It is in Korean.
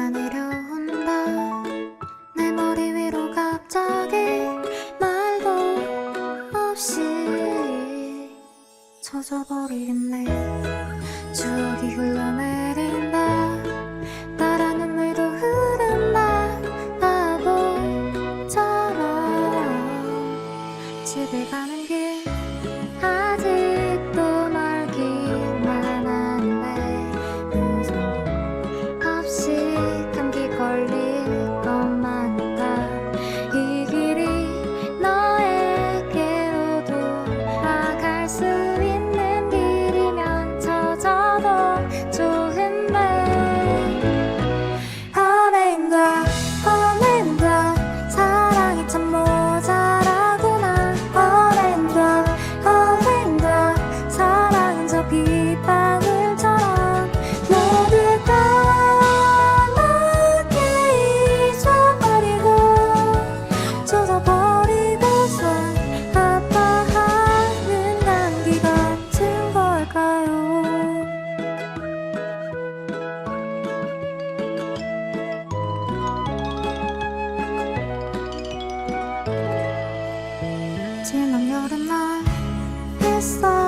비가 내려온다. 내 머리 위로 갑자기 말도 없이 젖어버리겠네. 추억이 흘러내린다. 따라 눈물도 흐른다. 바보처럼 집에 가는 길. Xa